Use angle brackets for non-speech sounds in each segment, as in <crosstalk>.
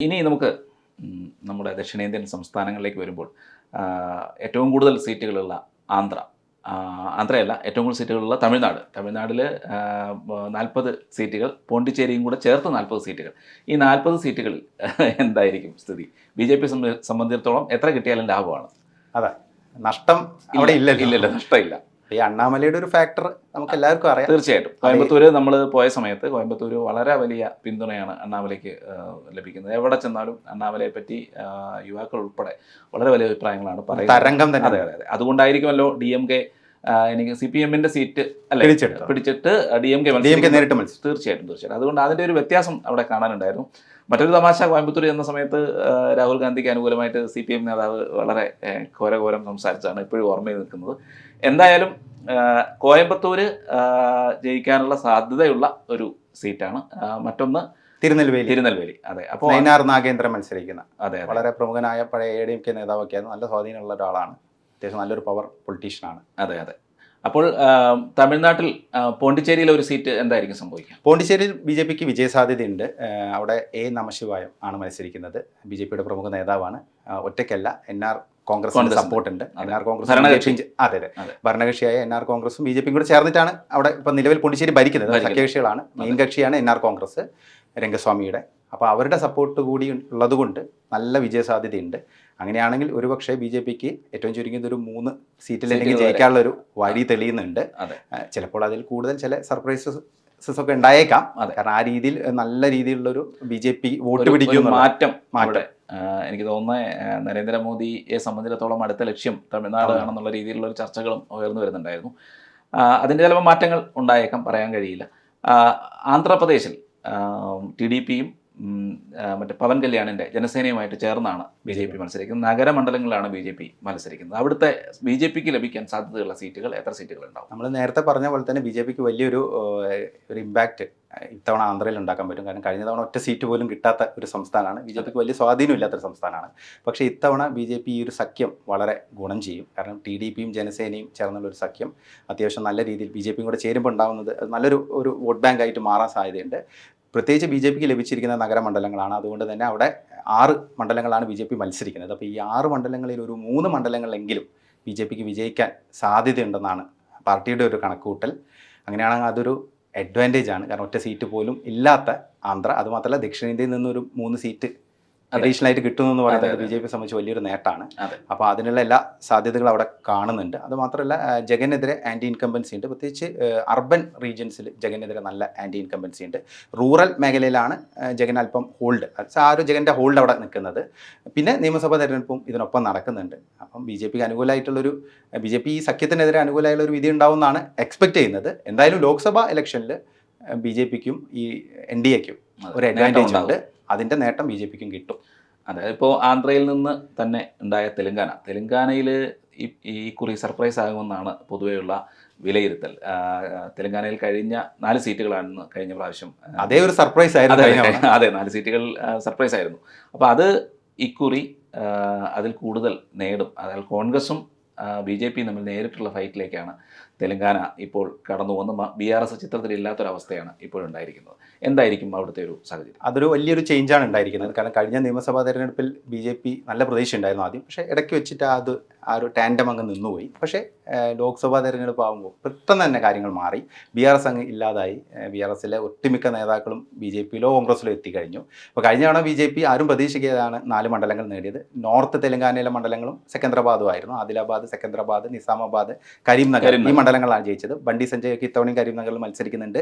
ഇനി നമുക്ക് നമ്മുടെ ദക്ഷിണേന്ത്യൻ സംസ്ഥാനങ്ങളിലേക്ക് വരുമ്പോൾ ഏറ്റവും കൂടുതൽ സീറ്റുകളുള്ള ആന്ധ്ര ആന്ധ്രയല്ല ഏറ്റവും കൂടുതൽ സീറ്റുകളുള്ള തമിഴ്നാട്. തമിഴ്നാട്ടിൽ നാൽപ്പത് സീറ്റുകൾ പോണ്ടിച്ചേരിയും കൂടെ ചേർത്ത് നാൽപ്പത് സീറ്റുകൾ. ഈ നാൽപ്പത് സീറ്റുകളിൽ <laughs> എന്തായിരിക്കും സ്ഥിതി? ബി ജെ പി സംബന്ധിച്ചിടത്തോളം എത്ര കിട്ടിയാലും ലാഭമാണ്? അതെ. നഷ്ടം അവിടെ ഇല്ലല്ലോ. ഇല്ലല്ലോ നഷ്ടമില്ല. ഈ അണ്ണാമലയുടെ ഒരു ഫാക്ടർ നമുക്ക് എല്ലാവർക്കും അറിയാം. തീർച്ചയായിട്ടും. കോയമ്പത്തൂര് നമ്മൾ പോയ സമയത്ത് കോയമ്പത്തൂര് വളരെ വലിയ പിന്തുണയാണ് അണ്ണാമലയ്ക്ക് ലഭിക്കുന്നത്. എവിടെ ചെന്നാലും അണ്ണാമലയെ പറ്റി യുവാക്കൾ ഉൾപ്പെടെ വളരെ വലിയ അഭിപ്രായങ്ങളാണ് പറയുന്നത്. തരംഗം തന്നെ. അതെ അതെ അതെ. അതുകൊണ്ടായിരിക്കുമല്ലോ ഡി എം കെ എനിക്ക് സി പി എമ്മിന്റെ സീറ്റ് അല്ലെ പിടിച്ചിട്ട് D M K D M K നേരിട്ട് മത്സരിച്ചു. തീർച്ചയായിട്ടും തീർച്ചയായിട്ടും. അതുകൊണ്ട് അതിന്റെ ഒരു വ്യത്യാസം അവിടെ കാണാനുണ്ടായിരുന്നു. മറ്റൊരു തമാശ കോയമ്പത്തൂർ എന്ന സമയത്ത് രാഹുൽ ഗാന്ധിക്ക് അനുകൂലമായിട്ട് സി പി എം നേതാവ് വളരെ ഘോരഘോരം സംസാരിച്ചാണ് ഇപ്പോഴും ഓർമ്മയിൽ നിൽക്കുന്നത്. എന്തായാലും കോയമ്പത്തൂർ ജയിക്കാനുള്ള സാധ്യതയുള്ള ഒരു സീറ്റാണ്. മറ്റൊന്ന് തിരുനെൽവേലി. തിരുനെൽവേലി. അതെ. അപ്പോൾ നയനാർ നാഗേന്ദ്രൻ മത്സരിക്കുന്ന. അതെ വളരെ പ്രമുഖനായ പഴയ എ ഡി എം കെ നേതാവൊക്കെയായിരുന്നു നല്ല സ്വാധീനമുള്ള ഒരാളാണ്. അത്യാവശ്യം നല്ലൊരു പവർ പൊളിറ്റീഷ്യനാണ്. അതെ അതെ. അപ്പോൾ തമിഴ്നാട്ടിൽ പോണ്ടിച്ചേരിയിൽ പോണ്ടിച്ചേരിയിലെ ഒരു സീറ്റ് എന്തായിരിക്കും സംഭവിക്കുക? പോണ്ടിച്ചേരിയിൽ ബി ജെ പിക്ക് വിജയസാധ്യതയുണ്ട്. അവിടെ എ നമശിവായം ആണ് മത്സരിക്കുന്നത്. ബി ജെ പിയുടെ പ്രമുഖ നേതാവാണ്. ഒറ്റയ്ക്കല്ല എൻ ആർ കോൺഗ്രസിന്റെ കോൺഗ്രസ് സപ്പോർട്ട് ഉണ്ട് എൻ ആർ കോൺഗ്രസ് ഭരണകക്ഷി. അതെ അതെ. ഭരണകക്ഷിയായ എൻ ആർ കോൺഗ്രസും ബി ജെ പിയും കൂടെ ചേർന്നിട്ടാണ് അവിടെ ഇപ്പോൾ നിലവിൽ പോണ്ടിച്ചേരി ഭരിക്കുന്നത്. സഖ്യകക്ഷികളാണ്. മെയിൻ കക്ഷിയാണ് എൻ ആർ കോൺഗ്രസ് രംഗസ്വാമിയുടെ. അപ്പോൾ അവരുടെ സപ്പോർട്ട് കൂടി ഉള്ളതുകൊണ്ട് നല്ല വിജയസാധ്യതയുണ്ട്. അങ്ങനെയാണെങ്കിൽ ഒരുപക്ഷെ ബി ജെ പിക്ക് ഏറ്റവും ചുരുങ്ങിയത് ഒരു മൂന്ന് സീറ്റിലെങ്കിലും. ജയിക്കാനുള്ള ഒരു വഴി തെളിയുന്നുണ്ട് അതെ. ചിലപ്പോൾ അതിൽ കൂടുതൽ ചില സർപ്രൈസസ് ഒക്കെ ഉണ്ടായേക്കാം അതെ. കാരണം ആ രീതിയിൽ നല്ല രീതിയിലുള്ള ഒരു ബി ജെ പി വോട്ട് പിടിക്കും മാറ്റം മാറ്റം. എനിക്ക് തോന്നുന്നത് നരേന്ദ്രമോദിയെ സംബന്ധിച്ചിടത്തോളം അടുത്ത ലക്ഷ്യം തമിഴ്നാട് ആണെന്നുള്ള രീതിയിലുള്ള ചർച്ചകളും ഉയർന്നു വരുന്നുണ്ടായിരുന്നു അതിന്റെ ചിലപ്പോൾ മാറ്റങ്ങൾ ഉണ്ടായേക്കാം പറയാൻ കഴിയില്ല ആന്ധ്രാപ്രദേശിൽ ടി ഡി പിയും മറ്റേ പവൻ കല്യാണിന്റെ ജനസേനയുമായിട്ട് ചേർന്നാണ് ബി ജെ പി. മത്സരിക്കുന്നത്. നഗരമണ്ഡലങ്ങളിലാണ് ബി ജെ പി മത്സരിക്കുന്നത്. അവിടുത്തെ ബി ജെ പിക്ക് ലഭിക്കാൻ സാധ്യതയുള്ള സീറ്റുകൾ എത്ര സീറ്റുകൾ ഉണ്ടാവും? നമ്മൾ നേരത്തെ പറഞ്ഞ പോലെ തന്നെ ബി ജെ പിക്ക് വലിയൊരു ഒരു ഇമ്പാക്റ്റ് ഇത്തവണ ആന്ധ്രയിൽ ഉണ്ടാക്കാൻ പറ്റും. കാരണം കഴിഞ്ഞ തവണ ഒറ്റ സീറ്റ് പോലും കിട്ടാത്ത ഒരു സംസ്ഥാനമാണ്. ബി ജെ പിക്ക് വലിയ സ്വാധീനം ഇല്ലാത്തൊരു സംസ്ഥാനമാണ്. പക്ഷേ ഇത്തവണ ബി ജെ പി ഈ ഒരു സഖ്യം വളരെ ഗുണം ചെയ്യും. കാരണം ടി ഡി പിയും ജനസേനയും ചേർന്നുള്ള ഒരു സഖ്യം അത്യാവശ്യം നല്ല രീതിയിൽ ബി ജെ പിയും കൂടെ ചേരുമ്പോൾ ഉണ്ടാകുന്നത് അത് നല്ലൊരു ഒരു വോട്ട് ബാങ്ക് ആയിട്ട് മാറാൻ സാധ്യതയുണ്ട്. പ്രത്യേകിച്ച് ബി ജെ പിക്ക് ലഭിച്ചിരിക്കുന്ന നഗരമണ്ഡലങ്ങളാണ് അതുകൊണ്ട് തന്നെ അവിടെ ആറ് മണ്ഡലങ്ങളാണ് ബി ജെ പി മത്സരിക്കുന്നത്. അപ്പോൾ ഈ ആറ് മണ്ഡലങ്ങളിൽ ഒരു മൂന്ന് മണ്ഡലങ്ങളിലെങ്കിലും ബി ജെ പിക്ക് വിജയിക്കാൻ സാധ്യതയുണ്ടെന്നാണ് പാർട്ടിയുടെ ഒരു കണക്കുകൂട്ടൽ. അങ്ങനെയാണെങ്കിൽ അതൊരു അഡ്വാന്റേജ് ആണ്. കാരണം ഒറ്റ സീറ്റ് പോലും ഇല്ലാത്ത ആന്ധ്ര. അതുമാത്രമല്ല ദക്ഷിണേന്ത്യയിൽ നിന്നൊരു മൂന്ന് സീറ്റ്. അഡീഷണൽ ആയിട്ട് കിട്ടുന്നു പറയുന്നത്. ബി ജെ പി സംബന്ധിച്ച് വലിയൊരു നേട്ടമാണ്. അപ്പോൾ അതിനുള്ള എല്ലാ സാധ്യതകളും അവിടെ കാണുന്നുണ്ട്. അത് മാത്രമല്ല ജഗനെതിരെ ആന്റി ഇൻകമ്പൻസി ഉണ്ട്. പ്രത്യേകിച്ച് അർബൻ റീജിയൻസിൽ ജഗനെതിരെ നല്ല ആന്റി ഇൻകമ്പൻസി ഉണ്ട്. റൂറൽ മേഖലയിലാണ് ജഗൻ അല്പം ഹോൾഡ് ആ ഒരു ജഗന്റെ ഹോൾഡ് അവിടെ നിൽക്കുന്നത്. പിന്നെ നിയമസഭാ തെരഞ്ഞെടുപ്പും ഇതിനൊപ്പം നടക്കുന്നുണ്ട്. അപ്പം ബി ജെ പിക്ക് അനുകൂലമായിട്ടുള്ളൊരു ബി ജെ പി ഈ സഖ്യത്തിനെതിരെ അനുകൂലമായുള്ള ഒരു വിധി ഉണ്ടാവുമെന്നാണ് എക്സ്പെക്ട് ചെയ്യുന്നത്. എന്തായാലും ലോക്സഭാ ഇലക്ഷനിൽ ബി ജെ പിക്കും ഈ എൻ ഡി എക്കും ഒരു അഡ്വാന്റേജ് ഉണ്ട്. അതിന്റെ നേട്ടം ബി ജെ പിക്കും കിട്ടും. അതായത് ഇപ്പോൾ ആന്ധ്രയിൽ നിന്ന് തന്നെ ഉണ്ടായ തെലങ്കാന. തെലങ്കാനയിൽ ഈ ഈ കുറി സർപ്രൈസ് ആകുമെന്നാണ് പൊതുവെയുള്ള വിലയിരുത്തൽ. തെലങ്കാനയിൽ കഴിഞ്ഞ നാല് സീറ്റുകളാണ് കഴിഞ്ഞ പ്രാവശ്യം അതേ ഒരു സർപ്രൈസ് ആയിരുന്നു അതെ നാല് സീറ്റുകൾ സർപ്രൈസ് ആയിരുന്നു. അപ്പോൾ അത് ഇക്കുറി അതിൽ കൂടുതൽ നേടും. അതായത് കോൺഗ്രസും ബി ജെ പിയും തമ്മിൽ നേരിട്ടുള്ള ഫൈറ്റിലേക്കാണ് തെലങ്കാന ഇപ്പോൾ കടന്നു പോകുന്ന ബി ആർ എസ് ചിത്രത്തിൽ ഇല്ലാത്തൊരവസ്ഥയാണ് ഇപ്പോഴുണ്ടായിരിക്കുന്നത് എന്തായിരിക്കും അവിടുത്തെ ഒരു സാഹചര്യം? അതൊരു വലിയൊരു ചേഞ്ചാണ് ഉണ്ടായിരിക്കുന്നത്. കാരണം കഴിഞ്ഞ നിയമസഭാ തെരഞ്ഞെടുപ്പിൽ ബി ജെ പി നല്ല പ്രതീക്ഷ ഉണ്ടായിരുന്നു ആദ്യം. പക്ഷേ ഇടയ്ക്ക് വെച്ചിട്ട് അത് ആ ഒരു ടാൻഡം അങ്ങ് നിന്നുപോയി. പക്ഷേ ലോക്സഭാ തെരഞ്ഞെടുപ്പ് ആകുമ്പോൾ പെട്ടെന്ന് തന്നെ കാര്യങ്ങൾ മാറി. ബി ആർ എസ് അങ്ങ് ഇല്ലാതായി. ബി ആർ എസിലെ ഒട്ടുമിക്ക നേതാക്കളും ബി ജെ പിയിലോ കോൺഗ്രസിലോ എത്തിക്കഴിഞ്ഞു. അപ്പോൾ കഴിഞ്ഞ തവണ ബി ജെ പി ആരും പ്രതീക്ഷിക്കാതാണ് നാല് മണ്ഡലങ്ങൾ നേടിയത്. നോർത്ത് തെലങ്കാനയിലെ മണ്ഡലങ്ങളും സെക്കന്ദ്രാബാദും ആയിരുന്നു. ആദിലാബാദ് സെക്കന്ദ്രാബാദ് നിസാമാബാദ് കരീംനഗർ ഈ. മണ്ഡലങ്ങളാണ് ജയിച്ചത്. ബണ്ടി സഞ്ജയ് ഇത്തവണയും കരീംനഗറിൽ മത്സരിക്കുന്നുണ്ട്.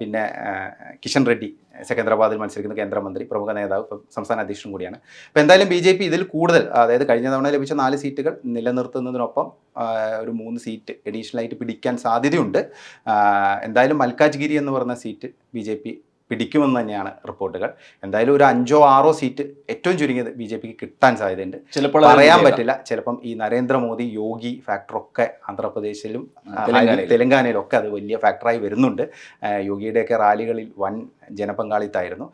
പിന്നെ കിഷൻ റെഡ്ഡി സെക്കന്ദ്രാബാദിൽ മത്സരിക്കുന്ന കേന്ദ്രമന്ത്രി പ്രമുഖ നേതാവ് സംസ്ഥാന അധ്യക്ഷൻ കൂടിയാണ്. അപ്പോൾ എന്തായാലും ബി ജെ പി ഇതിൽ കൂടുതൽ അതായത് കഴിഞ്ഞ തവണ ലഭിച്ച നാല് സീറ്റുകൾ നിലനിർത്തുന്നതിനൊപ്പം ഒരു മൂന്ന് സീറ്റ് അഡീഷണലായിട്ട് പിടിക്കാൻ സാധ്യതയുണ്ട്. എന്തായാലും മൽക്കാജ്ഗിരി എന്ന് പറഞ്ഞ സീറ്റ് ബി പിടിക്കുമെന്ന് തന്നെയാണ് റിപ്പോർട്ടുകൾ. എന്തായാലും ഒരു അഞ്ചോ ആറോ സീറ്റ് ഏറ്റവും ചുരുങ്ങിയത് ബി ജെ പിക്ക് കിട്ടാൻ സാധ്യതയുണ്ട്. ചിലപ്പോൾ പറയാൻ പറ്റില്ല. ചിലപ്പം ഈ നരേന്ദ്രമോദി യോഗി ഫാക്ടറൊക്കെ ആന്ധ്രാപ്രദേശിലും തെലങ്കാനയിലും. ഒക്കെ അത് വലിയ ഫാക്ടറായി വരുന്നുണ്ട്. യോഗിയുടെയൊക്കെ റാലികളിൽ വൻ ജനപങ്കാളിത്തായിരുന്നു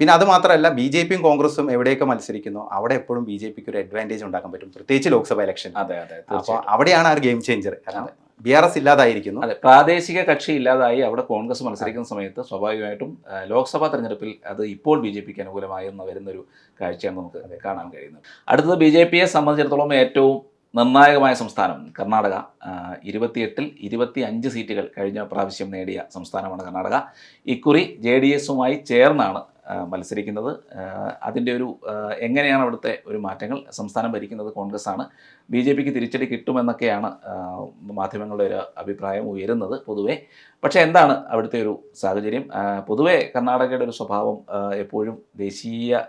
പിന്നെ അത് മാത്രമല്ല ബി ജെ പിയും കോൺഗ്രസും എവിടെയൊക്കെ മത്സരിക്കുന്നു അവിടെ എപ്പോഴും ബി ജെ പിക്ക് ഒരു അഡ്വാന്റേജ് ഉണ്ടാക്കാൻ പറ്റും. പ്രത്യേകിച്ച് ലോക്സഭ ഇലക്ഷൻ അതെ അതെ അപ്പോൾ അവിടെയാണ് ആ ഗെയിം ചേഞ്ചർ കാരണം ബി ആർ എസ് ഇല്ലാതായിരിക്കുന്നു. അതെ പ്രാദേശിക കക്ഷി ഇല്ലാതായി അവിടെ കോൺഗ്രസ് മത്സരിക്കുന്ന സമയത്ത് സ്വാഭാവികമായിട്ടും ലോക്സഭാ തെരഞ്ഞെടുപ്പിൽ അത് ഇപ്പോൾ ബി ജെ പിക്ക് അനുകൂലമായി എന്ന് വരുന്നൊരു കാഴ്ചയാണ് നമുക്ക് കാണാൻ കഴിയുന്നത്. അടുത്തത് ബി ജെ പിയെ സംബന്ധിച്ചിടത്തോളം ഏറ്റവും നിർണായകമായ സംസ്ഥാനം കർണാടക. ഇരുപത്തിയെട്ടിൽ ഇരുപത്തി അഞ്ച് സീറ്റുകൾ കഴിഞ്ഞ പ്രാവശ്യം നേടിയ സംസ്ഥാനമാണ് കർണാടക. ഇക്കുറി ജെ ഡി എസുമായി ചേർന്നാണ് മത്സരിക്കുന്നത്. അതിന്റെ ഒരു എങ്ങനെയാണ് അവിടുത്തെ ഒരു മാറ്റങ്ങൾ? സംസ്ഥാനം ഭരിക്കുന്നത് കോൺഗ്രസ് ആണ് ബി ജെ പിക്ക് തിരിച്ചടി കിട്ടുമെന്നൊക്കെയാണ് മാധ്യമങ്ങളുടെ ഒരു അഭിപ്രായം ഉയരുന്നത് പൊതുവെ. പക്ഷേ എന്താണ് അവിടുത്തെ ഒരു സാഹചര്യം? പൊതുവേ കർണാടകയുടെ ഒരു സ്വഭാവം എപ്പോഴും ദേശീയ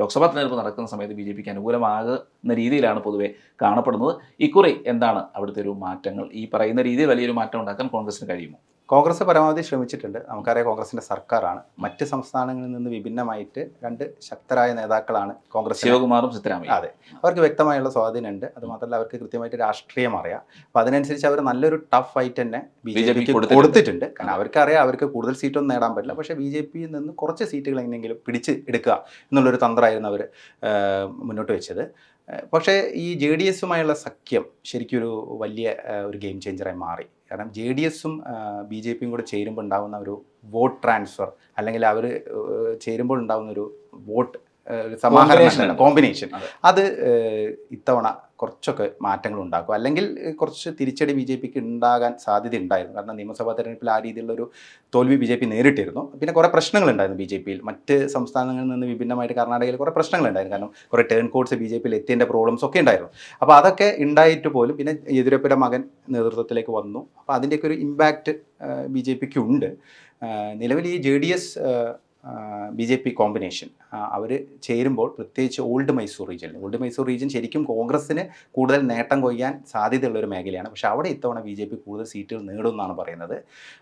ലോക്സഭാ തെരഞ്ഞെടുപ്പ് നടക്കുന്ന സമയത്ത് ബി ജെ പിക്ക് അനുകൂലമാകുന്ന രീതിയിലാണ് പൊതുവെ കാണപ്പെടുന്നത്. ഇക്കുറി എന്താണ് അവിടുത്തെ ഒരു മാറ്റങ്ങൾ? ഈ പറയുന്ന രീതിയിൽ വലിയൊരു മാറ്റം ഉണ്ടാക്കാൻ കോൺഗ്രസിന് കഴിയുമോ? കോൺഗ്രസ് പരമാവധി ശ്രമിച്ചിട്ടുണ്ട്. നമുക്കറിയാം കോൺഗ്രസിന്റെ സർക്കാരാണ്. മറ്റ് സംസ്ഥാനങ്ങളിൽ നിന്ന് വിഭിന്നമായിട്ട് രണ്ട് ശക്തരായ നേതാക്കളാണ് കോൺഗ്രസ് ശിവകുമാറും സിദ്ധരാമയ്യ. അതെ. അവർക്ക് വ്യക്തമായുള്ള സ്വാധീനമുണ്ട്. അത് മാത്രമല്ല അവർക്ക് കൃത്യമായിട്ട് രാഷ്ട്രീയം അറിയാം. അപ്പൊ അതിനനുസരിച്ച് അവർ നല്ലൊരു ടഫ് ഫൈറ്റ് തന്നെ ബി ജെ പിക്ക് കൊടുത്തിട്ടുണ്ട്. കൊടുത്തിട്ടുണ്ട്. കാരണം അവർക്കറിയാം അവർക്ക് കൂടുതൽ സീറ്റൊന്നും നേടാൻ പറ്റില്ല. പക്ഷേ ബി ജെ പിയിൽ നിന്ന് കുറച്ച് സീറ്റുകൾ എങ്ങനെയെങ്കിലും പിടിച്ച് എടുക്കുക എന്നുള്ളൊരു തന്ത്രമായിരുന്നു അവർ മുന്നോട്ട് വെച്ചത്. പക്ഷേ ഈ ജെ ഡി എസുമായുള്ള സഖ്യം ശരിക്കും ഒരു വലിയ ഒരു ഗെയിം ചേഞ്ചറായി മാറി. കാരണം ജെ ഡി എസും ബി ജെ പിയും കൂടെ ചേരുമ്പോൾ ഉണ്ടാകുന്ന ഒരു വോട്ട് ട്രാൻസ്ഫർ അല്ലെങ്കിൽ അവർ ചേരുമ്പോൾ ഉണ്ടാകുന്ന ഒരു വോട്ട് Combination സമാഹരണം കോമ്പിനേഷൻ അത്. ഇത്തവണ കുറച്ചൊക്കെ മാറ്റങ്ങൾ ഉണ്ടാക്കും. അല്ലെങ്കിൽ കുറച്ച് തിരിച്ചടി ബി ജെ പിക്ക് ഉണ്ടാകാൻ സാധ്യത ഉണ്ടായിരുന്നു. കാരണം നിയമസഭാ തെരഞ്ഞെടുപ്പിൽ ആ രീതിയിലുള്ളൊരു തോൽവി ബി ജെ പി നേരിട്ടിരുന്നു. പിന്നെ കുറേ പ്രശ്നങ്ങളുണ്ടായിരുന്നു ബി ജെ പിയിൽ മറ്റ് സംസ്ഥാനങ്ങളിൽ നിന്ന് വിഭിന്നമായിട്ട് കർണാടകയിൽ കുറേ പ്രശ്നങ്ങളുണ്ടായിരുന്നു. കാരണം കുറേ ടേൺ കോഡ്സ് ബി ജെ പിയിൽ എത്തിയതിന്റെ പ്രോബ്ലംസ് ഒക്കെ ഉണ്ടായിരുന്നു. അപ്പോൾ അതൊക്കെ ഉണ്ടായിട്ട് പോലും പിന്നെ യെദ്യൂരപ്പയുടെ മകൻ നേതൃത്വത്തിലേക്ക് വന്നു. അപ്പോൾ അതിന്റെയൊക്കെ ഒരു ഇമ്പാക്റ്റ് ബി ജെ പിക്ക് ഉണ്ട് നിലവിൽ ഈ J D S B J P combination. അവർ ചേരുമ്പോൾ പ്രത്യേകിച്ച് old Mysore region old Mysore region ശരിക്കും കോൺഗ്രസ്സിന് കൂടുതൽ നേട്ടം കൊയ്യാൻ സാധ്യതയുള്ളൊരു മേഖലയാണ്. പക്ഷേ അവിടെ ഇത്തവണ ബി ജെ പി കൂടുതൽ സീറ്റുകൾ നേടുമെന്നാണ് പറയുന്നത്.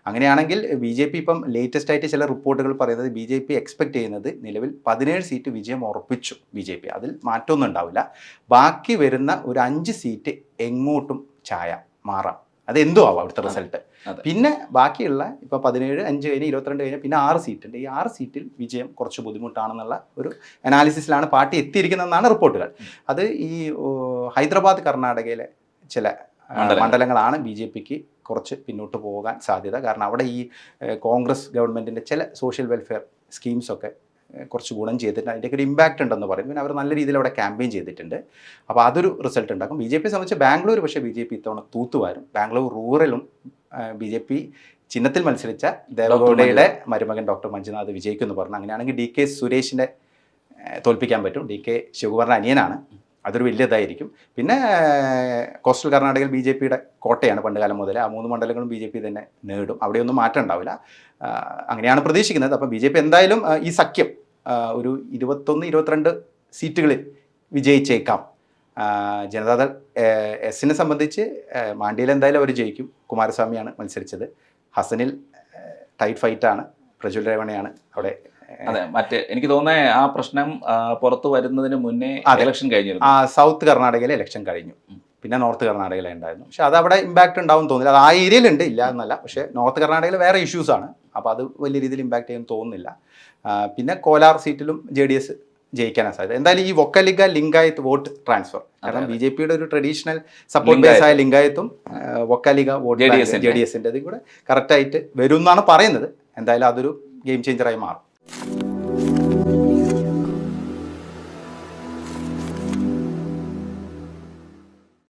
അങ്ങനെയാണെങ്കിൽ ബി ജെ പി ഇപ്പം ലേറ്റസ്റ്റ് ആയിട്ട് ചില റിപ്പോർട്ടുകൾ പറയുന്നത് ബി ജെ പി എക്സ്പെക്ട് ചെയ്യുന്നത് നിലവിൽ പതിനേഴ് സീറ്റ് വിജയം ഉറപ്പിച്ചു ബി ജെ പി. അതിൽ മാറ്റമൊന്നും ഉണ്ടാവില്ല. ബാക്കി വരുന്ന ഒരു അഞ്ച് സീറ്റ് എങ്ങോട്ടും ചായ മാറാം. അത് എന്തോ ആവാം അവിടുത്തെ റിസൾട്ട് പിന്നെ ബാക്കിയുള്ള ഇപ്പൊ പതിനേഴ് അഞ്ച് കഴിഞ്ഞ് ഇരുപത്തിരണ്ട് കഴിഞ്ഞ് പിന്നെ ആറ് സീറ്റ് ഉണ്ട്. ഈ ആറ് സീറ്റിൽ വിജയം കുറച്ച് ബുദ്ധിമുട്ടാണെന്നുള്ള ഒരു അനാലിസിസിലാണ് പാർട്ടി എത്തിയിരിക്കുന്നതെന്നാണ് റിപ്പോർട്ടുകൾ അത് ഈ ഹൈദരാബാദ് കർണാടകയിലെ ചില മണ്ഡലങ്ങളാണ് ബി ജെ പിക്ക് കുറച്ച് പിന്നോട്ട് പോകാൻ സാധ്യത. കാരണം അവിടെ ഈ കോൺഗ്രസ് ഗവൺമെന്റിന്റെ ചില സോഷ്യൽ വെൽഫെയർ സ്കീംസൊക്കെ കുറച്ച് ഗുണം ചെയ്തിട്ട് അതിന്റെയൊക്കെ ഒരു ഇമ്പാക്റ്റ് ഉണ്ടെന്ന് പറയും. പിന്നെ അവർ നല്ല രീതിയിൽ അവിടെ ക്യാമ്പയിൻ ചെയ്തിട്ടുണ്ട്. അപ്പോൾ അതൊരു റിസൾട്ട് ഉണ്ടാക്കും. ബി ജെ പി സംബന്ധിച്ച് ബാംഗ്ലൂർ പക്ഷേ ബി ജെ പി ഇത്തവണ തൂത്തുവാരും. ബാംഗ്ലൂർ റൂറലും ബി ജെ പി ചിഹ്നത്തിൽ മത്സരിച്ച ദേവഗൌഡയുടെ മരുമകൻ ഡോക്ടർ മഞ്ജുനാഥ് വിജയിക്കുമെന്ന് പറഞ്ഞു. അങ്ങനെയാണെങ്കിൽ ഡി കെ സുരേഷിനെ തോൽപ്പിക്കാൻ പറ്റും. ഡി കെ ശിവകുമാറിന്റെ അനിയനാണ്. അതൊരു വലിയതായിരിക്കും പിന്നെ കോസ്റ്റൽ കർണാടകയിൽ ബി ജെ പിയുടെ കോട്ടയാണ് പണ്ട് കാലം മുതൽ ആ മൂന്ന് മണ്ഡലങ്ങളും ബി ജെ പി തന്നെ നേടും. അവിടെയൊന്നും മാറ്റം ഉണ്ടാവില്ല. അങ്ങനെയാണ് പ്രതീക്ഷിക്കുന്നത്. അപ്പം ബി ജെ പി എന്തായാലും ഈ സഖ്യം ഒരു ഇരുപത്തൊന്ന് ഇരുപത്തിരണ്ട് സീറ്റുകളിൽ വിജയിച്ചേക്കാം. ജനതാദൾ എസിനെ സംബന്ധിച്ച് മാണ്ഡിയിൽ എന്തായാലും അവർ ജയിക്കും. കുമാരസ്വാമിയാണ് മത്സരിച്ചത്. ഹസനിൽ ടൈറ്റ് ഫൈറ്റാണ് പ്രജ്വൽ രേവണയാണ് അവിടെ അതെ മറ്റേ എനിക്ക് തോന്നുന്നത് ആ പ്രശ്നം പുറത്തു വരുന്നതിന് മുന്നേ. ഇലക്ഷൻ കഴിഞ്ഞിരുന്നു. ആ സൗത്ത് കർണാടകയിലെ ഇലക്ഷൻ കഴിഞ്ഞു. പിന്നെ നോർത്ത് കർണാടകയിലുണ്ടായിരുന്നു പക്ഷെ അത് അവിടെ ഇമ്പാക്റ്റ് ഉണ്ടാവും തോന്നില്ല അത് ആ ഏരിയയിലുണ്ട് ഇല്ല എന്നല്ല. പക്ഷേ നോർത്ത് കർണാടകയിൽ വേറെ ഇഷ്യൂസാണ് അപ്പോൾ അത് വലിയ രീതിയിൽ ഇമ്പാക്റ്റ് ചെയ്യുമെന്ന് തോന്നുന്നില്ല. പിന്നെ കോലാർ സീറ്റിലും ജെ ഡി എസ് ജയിക്കാനാണ് സാധ്യത. എന്തായാലും ഈ വൊക്കലിഗ ലിംഗായത്ത് വോട്ട് ട്രാൻസ്ഫർ കാരണം ബി ജെ പിയുടെ ഒരു ട്രഡീഷണൽ സപ്പോർട്ട് ബേസ് ആയ ലിംഗായത്തും വൊക്കലിഗ വോട്ട്. ജെ ഡി എസിന്റെ കൂടെ കറക്റ്റായിട്ട് വരും എന്നാണ് പറയുന്നത്. എന്തായാലും അതൊരു ഗെയിം ചേഞ്ചറായി മാറും.